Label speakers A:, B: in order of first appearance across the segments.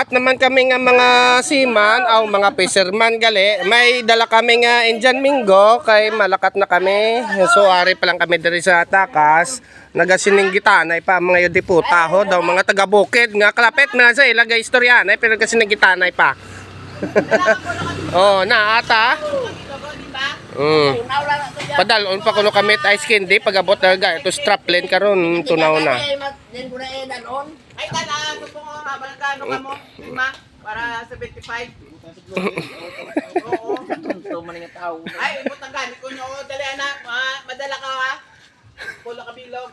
A: Salamat naman kami nga mga seaman o mga fisherman gali. May dala kami nga Indian Mingo kay malakat na kami. So ari pa lang kami diri sa takas. Nagasininggitanay pa mga yudiputa ho daw mga taga bukid nga kalapit man sa ilagay istoryanay pero gasininggitanay pa. oh, na ata. Mm. Padalon pa kuno kami ice candy pagabot talaga ito strapline karon tunaw na.
B: Ay, ko balkano ka mo, lima, para 75. Oo. Ay, butang ganit ko nyo, dali anak, ma- madala ka ha. Pula ka bilog.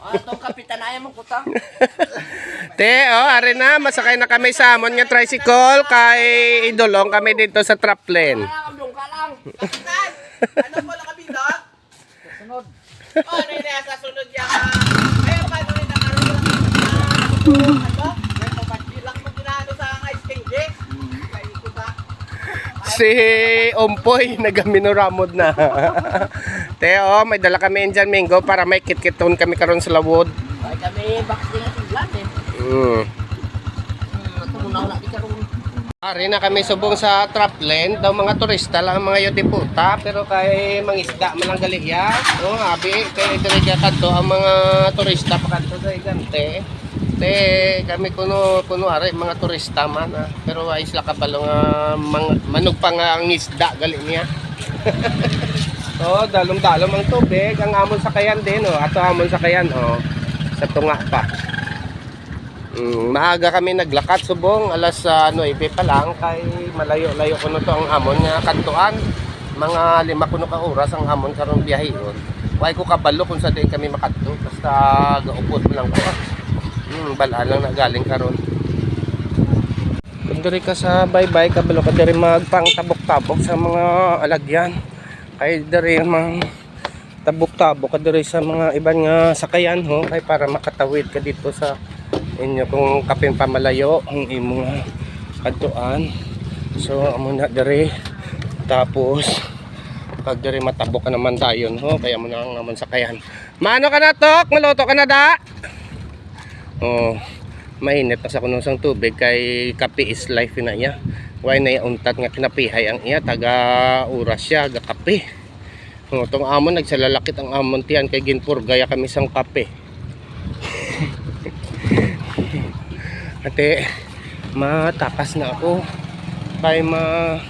C: Ah, ito kapitan ay mo kuta.
A: Te, oh, ari na, masakay na kami sa amon nga tricycle kay idulong kami dito sa trapline.
C: Kamdong ka lang.
B: Kapitan, ano pula ka bilog?
C: Sunod.
B: Oh, ano yun sa sunod yan ka? Ayaw ka, ano rin ang
A: Si Ompoy, nagaminuramod na. Te, oh, may dala kami Indian Mingo para may kitkiton kami karon sa lawod.
C: Ay kami bakit nga tiglan eh.
A: Mm.
C: Karon.
A: Ari na kami subong sa trapline, daw mga turista lang ang mga yudiputa, pero kay mangisda man lang gali ya. Oh, abi kay diri ka kadto ang mga turista pa kadto sa igante. Te, kami kuno kuno ari mga turista man, ah. pero ay sila kabalo nga mang, manog pa nga ang isda gali niya. oh, dalom-dalom ang tubig, ang amon sa kayan din oh, ato amon sa kayan oh. Sa tunga pa. Mm, maaga kami naglakad subong alas uh, 9 pa lang kay malayo-layo kuno to ang amon nga kantuan mga lima kuno ka oras ang amon karon biyahon way ko kabalo kung sa di kami makadto basta gaupod mo lang ko mm, bala lang na galing karon kung ka sa bye-bye kabalo ka diri magpang tabok-tabok sa mga alagyan. Kay diri mang tabok-tabok ka diri sa mga iban nga sakayan ho kay para makatawid ka dito sa inyo kung kapin pamalayo ang imong kadtuan so amo na diri. Tapos pag diri matabok ka naman dayon ho kaya mo na naman sakayan. Mano ka na tok? Maluto ka na da oh mainit. Na sa kunong sang tubig kay kape is life na iya. Why na untat nga kinapihay ang iya. Taga oras siya ga kape. Oh, tong amon nagsalalakit ang amon tiyan kay ginpurgaya kami sang kape. Ate, matapas na ako. Kay ma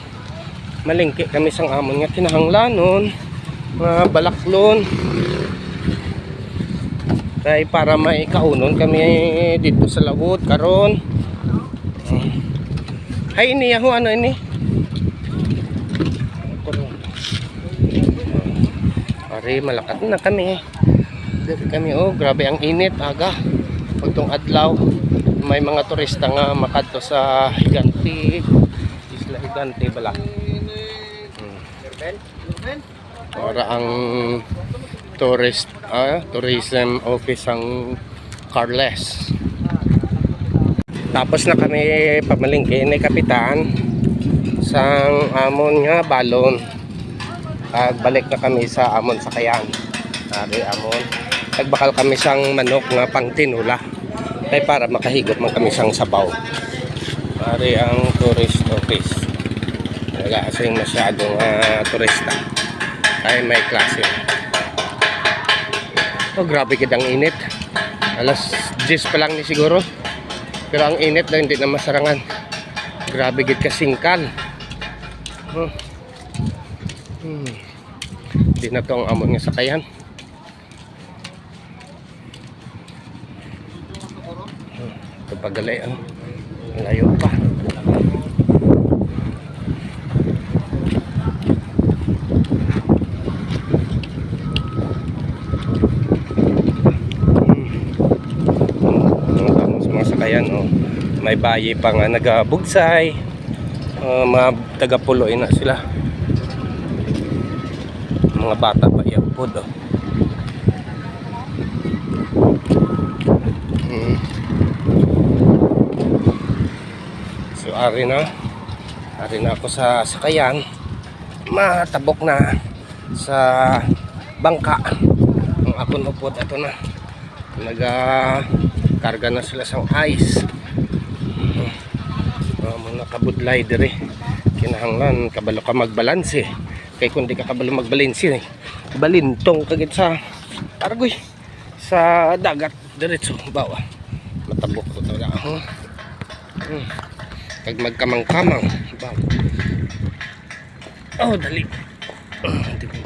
A: malingki kami sang amon nga kinahanglanon, mga balaklon. Kay para may kaunon kami dito sa lawod karon. Hay ini ho ano ini? Pare malakat na kami. Dito kami oh, grabe ang init aga. Pagtong adlaw may mga turista nga makadto sa Higanti Isla Higanti bala hmm. para ang tourist ah, tourism office ang Carles tapos na kami pamalingki ni kapitan sang amon nga balon pagbalik na kami sa amon sa kayan ari amon nagbakal kami sang manok nga pang tinula ay para makahigop man kami sang sabaw. Pare ang tourist office. Wala kasing masyadong uh, turista. Ay may klase. Oh, grabe kid ang init. Alas 10 pa lang ni siguro. Pero ang init lang hindi na masarangan. Grabe gid kasingkal. Hmm. Hmm. Na to ang amon nga sakayan. Ito pagalay ang layo pa. Hmm. Sakayan, oh. may bayi pa nga nagabugsay. Uh, mga taga-puloy na sila. Mga bata pa yan po, oh. Hmm. So ari na. Ari na ako sa sakayan. Matabok na sa bangka. Ang akon upod ito na. Naga karga na sila sa ice. kabudlay dire kinahanglan kabalo ka magbalanse. Kay kung di ka kabalo magbalanse balintong kagit sa argoy sa dagat diretso bawa. Matabok ko talaga ako. Hmm. kag magkamang-kamang bawa. Oh dali. Ah, di ko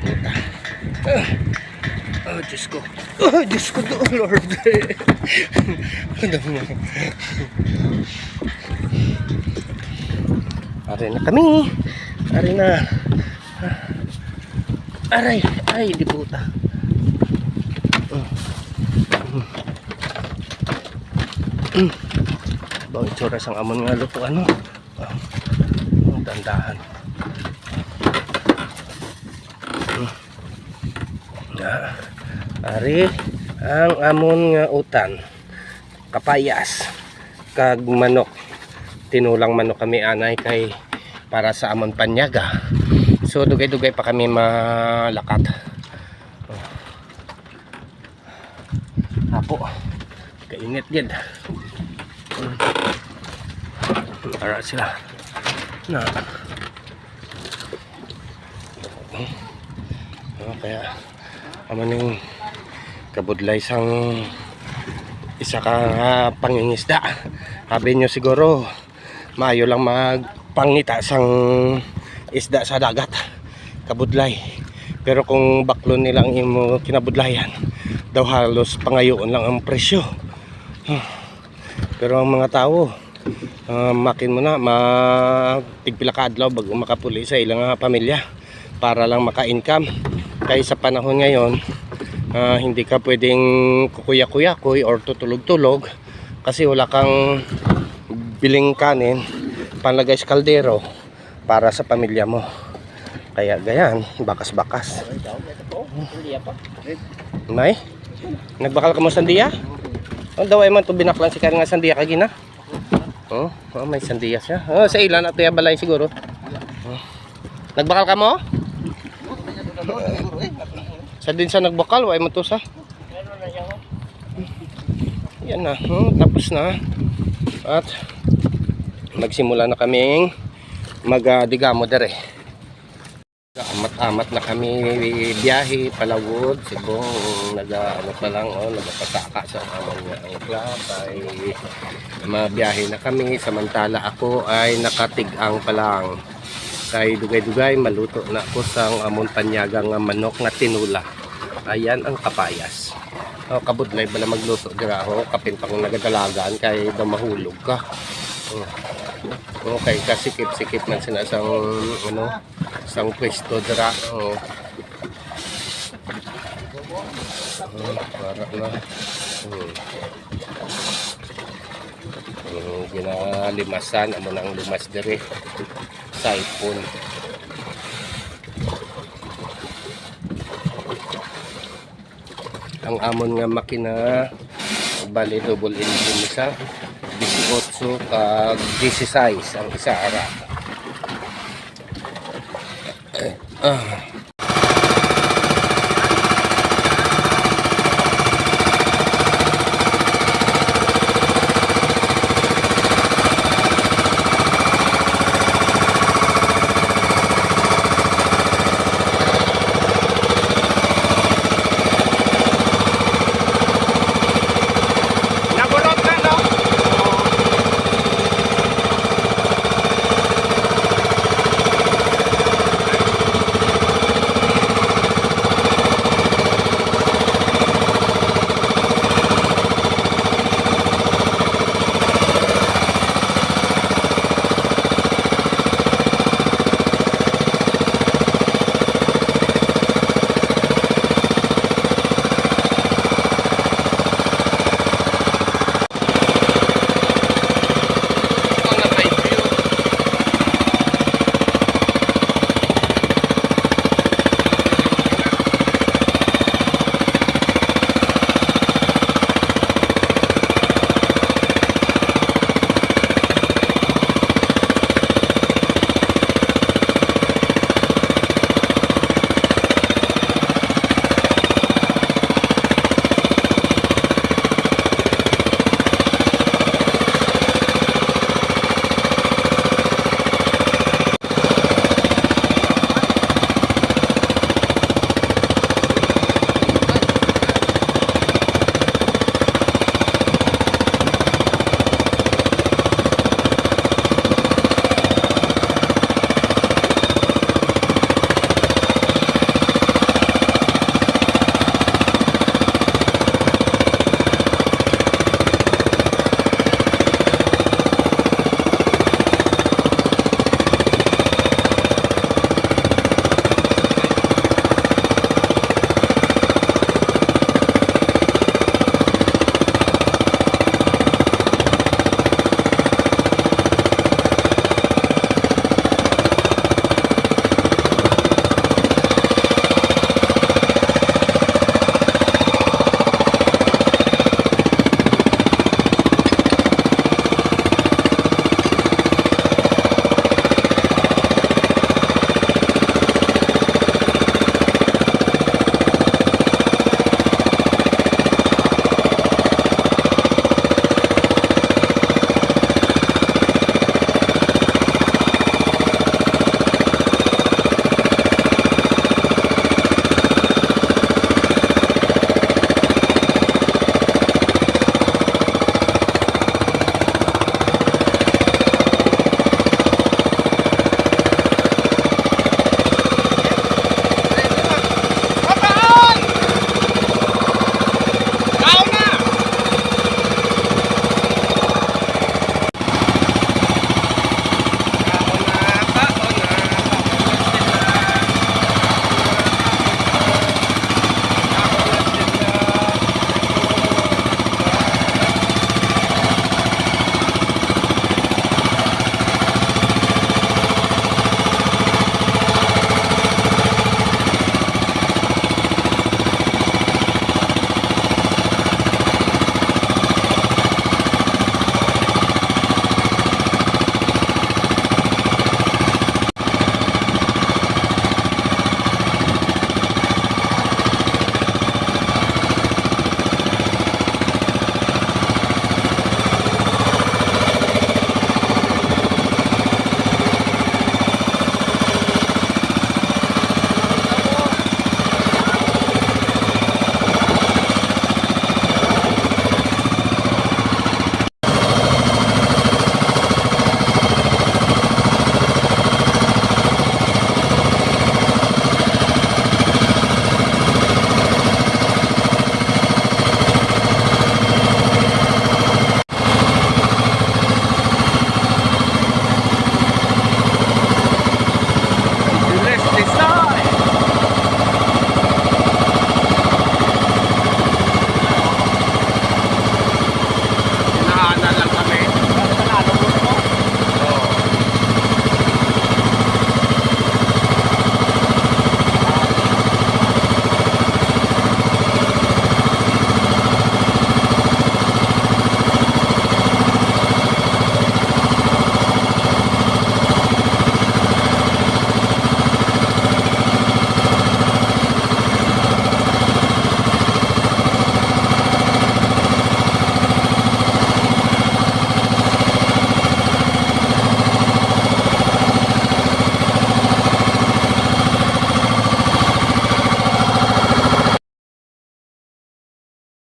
A: puta. Ah. Oh, Diyos ko. Oh, Diyos ko to, Lord. Ano mo? Aray na kami. Aray na. Aray, ay, di puta. Bang itsura sang amon nga luto ano? Ah, ang dandahan. Na, ari ang amon nga utan kapayas kag manok. Tinulang manok kami anay kay para sa amon panyaga. So dugay-dugay pa kami malakat. Oh. apo kainit gid para sila. Na. Oh, kaya aman yung kabudlay sang isa ka uh, pangingisda. Sabi nyo siguro maayo lang magpangita sang isda sa dagat kabudlay. Pero kung baklon nilang imo kinabudlayan daw halos pangayoon lang ang presyo. Hmm. pero ang mga tao uh, makin mo na matigpila ka adlaw bago makapuli sa ilang ah, pamilya para lang maka-income. Kaya sa panahon ngayon ah, hindi ka pwedeng kukuya-kuyakoy or tutulog-tulog kasi wala kang biling kanin panlagay sa kaldero para sa pamilya mo. Kaya gayan bakas-bakas. May nagbakal ka mo sandiya? Ang daw ay man to binaklan si Karen nga sandiya kagina oh, oh may sandiya siya. Oh, sa ilan at balay siguro? Oh. nagbakal ka mo sa din sa nagbakal way mo to sa? Yan na hmm, tapos na. At nagsimula na kaming magdigamo dere. Amat-amat na kami biyahe palawod sigong naga ano pa lang oh nagpasaka sa amon nga ang club ay mabiyahe na kami. Samantala ako ay nakatigang pa lang kay dugay-dugay maluto na ako sa amon panyagang nga manok nga tinula ayan ang kapayas Oh, kabudlay bala magluto dira ho kapin pang nagadalagan kay daw mahulog ka. Oh. Okay, kasikip-sikip man sina sang ano, sang pwesto dira. Oh. Oh, para na. Hmm. Hmm, ginalimasan amo nang lumas dire. Saipon. ang amon nga makina bali double engine isa 18 kag 16 ang isa ara